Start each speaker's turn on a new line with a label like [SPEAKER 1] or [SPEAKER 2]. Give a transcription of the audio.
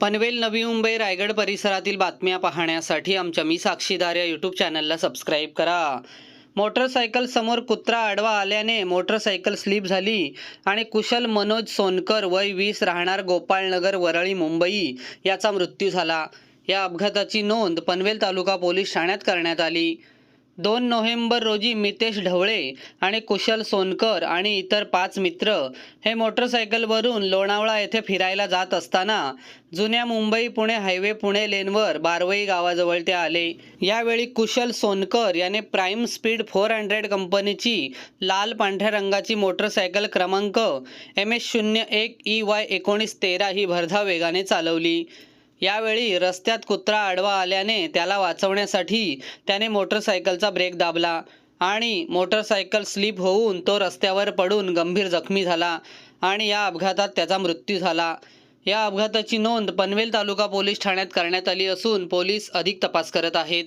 [SPEAKER 1] पनवेल नवी मुंबई रायगड परिसरातील बातम्या पाहण्यासाठी आमच्या मी साक्षीदार या यूट्यूब चॅनलला सबस्क्राईब करा. मोटरसायकल समोर कुत्रा आडवा आल्याने मोटरसायकल स्लिप झाली आणि कुशल मनोज सोनकर वय वीस राहणार गोपाळनगर वरळी मुंबई याचा मृत्यू झाला. या अपघाताची नोंद पनवेल तालुका पोलीस ठाण्यात करण्यात आली. दोन नोव्हेंबर रोजी मितेश ढवळे आणि कुशल सोनकर आणि इतर पाच मित्र हे मोटरसायकलवरून लोणावळा येथे फिरायला जात असताना जुन्या मुंबई पुणे हायवे पुणे लेनवर बारवई गावाजवळ ते आले. यावेळी कुशल सोनकर याने प्राईम स्पीड फोर हंड्रेड कंपनीची लाल पांढऱ्या रंगाची मोटरसायकल क्रमांक एम एस शून्य एक ई वाय एकोणीस तेरा ही भरधाव वेगाने चालवली. यावेळी रस्त्यात कुत्रा आडवा आल्याने त्याला वाचवण्यासाठी त्याने मोटरसायकलचा ब्रेक दाबला आणि मोटरसायकल स्लिप होऊन तो रस्त्यावर पडून गंभीर जखमी झाला आणि या अपघातात त्याचा मृत्यू झाला. या अपघाताची नोंद पनवेल तालुका पोलीस ठाण्यात करण्यात आली असून पोलीस अधिक तपास करत आहेत.